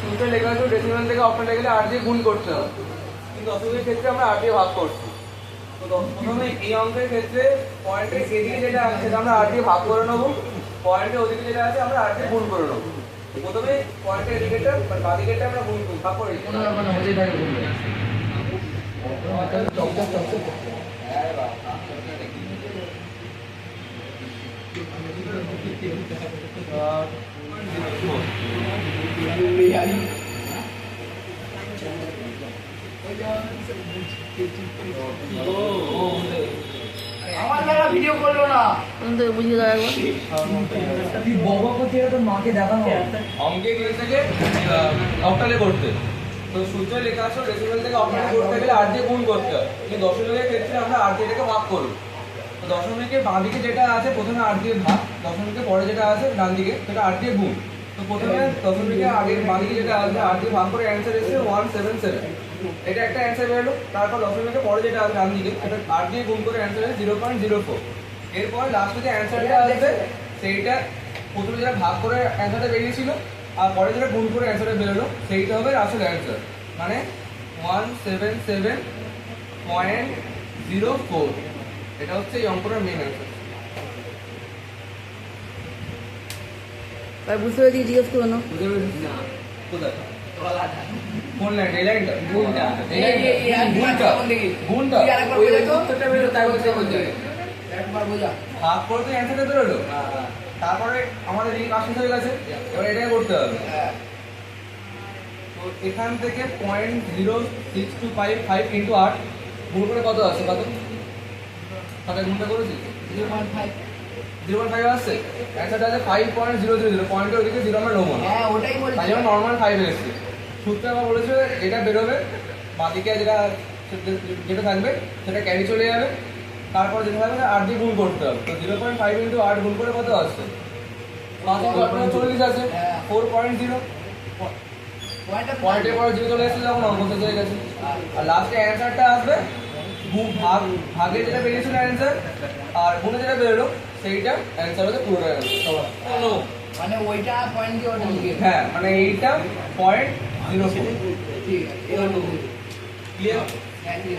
শুরুতে লেখা আছে ডেসিমাল থেকে অপশনটা গেলে আট দিয়ে গুণ করতে হবে। কিন্তু দশমিকের ক্ষেত্রে আমরা আট দিয়ে ভাগ করছি। তো প্রথমে এই অঙ্কের ক্ষেত্রে পয়েন্টের এদিকে যেটা আছে, সেটা আমরা আট দিয়ে ভাগ করে নেব। পয়েন্টের ওদিকে যেটা আছে, আমরা আট দিয়ে গুণ করে নেব। প্রথমে পয়েন্টের এদিকেটা মানে বাদিকেটা আমরা গুণ ভাগ করে দিই। কোনো আমার ভিডিও করল না। বুঝিয়ে দাও একবার। তুই ববা করতে গেলে মাকে দেখানো অঙ্কে গেলে থেকে অক্টালে করতে। তো সূত্র লেখা আছে ডেসিমাল থেকে অক্টালে করতে গেলে দিয়ে গুণ করতে হয়। কিন্তু দশমিকের ক্ষেত্রে আমরা এটাকে ভাগ করব। তো দশমিকের বাঁ দিকে যেটা আছে প্রথমে আট দিয়ে ভাগ দশমিকের পরে যেটা আছে ডান দিকে সেটা আট দিয়ে গুণ। তো প্রথমে দশমিকের আগে বাঁ দিকে যেটা আছে আট দিয়ে ভাগ করে অ্যান্সার এসেছে ওয়ান সেভেন সেভেন এটা একটা অ্যান্সার বেরোলো তারপর দশমিকের পরে যেটা আছে, ডান দিকে। সেটা আট দিয়ে গুণ করে অ্যান্সার এসেছে জিরো পয়েন্ট জিরো ফোর এরপর লাস্টে যে অ্যান্সারটা আসবে সেইটা প্রথমে যেটা ভাগ করে অ্যান্সারটা বেরিয়েছিল, আর পরে যেটা গুণ করে অ্যান্সারটা বেরোলো সেইটা হবে আসল অ্যান্সার মানে one seven seven point zero four এটা হচ্ছে এই অঙ্কটার মেন অ্যান্সার তাই বুঝতে পেরেছি জিজ্ঞেস করো না। আর তারপরে আমাদের হয়ে গেছে? এবার এটাই করতে হবে। হ্যাঁ। তো এখান থেকে point zero six two five five into আট গুণ করে কত আছে কত? সাথে গুণটা করেছি? Zero point five zero point five আসছে অ্যান্সারটা আছে five point zero zero zero পয়েন্টের ওদিকে জিরো আমরা নেব হ্যাঁ ওটাই বলছি। তাই জন্য নর্মাল ফাইভ এসছে। সূত্রে আবার বলেছে এটা বেরোবে বাদিকে যেটা যেটা থাকবে সেটা ক্যারি চলে যাবে। তারপর যেটা থাকবে আট দিয়ে গুণ করতে হবে। তো জিরো পয়েন্ট ফাইভ ইন্টু আট গুণ করে কত আসছে? মানে চল্লিশ আছে। ফোর পয়েন্ট জিরো পয়েন্টের পরে জিরো চলে এসেছে যখন অঙ্ক হয়ে গেছে। আর লাস্টে অ্যান্সারটা আসবে। ভাগ ভাগে যেটা বেরিয়েছিল অ্যান্সার আর গুণে যেটা বেরোলো সেইটা অ্যান্সার হচ্ছে পুরোটা অ্যান্সার মানে ওইটা পয়েন্ট দিয়ে ওটা লিখে হ্যাঁ মানে এইটা পয়েন্ট জিরো ফোর ঠিক আছে এবার ক্লিয়ার হ্যাঁ ঠিক আছে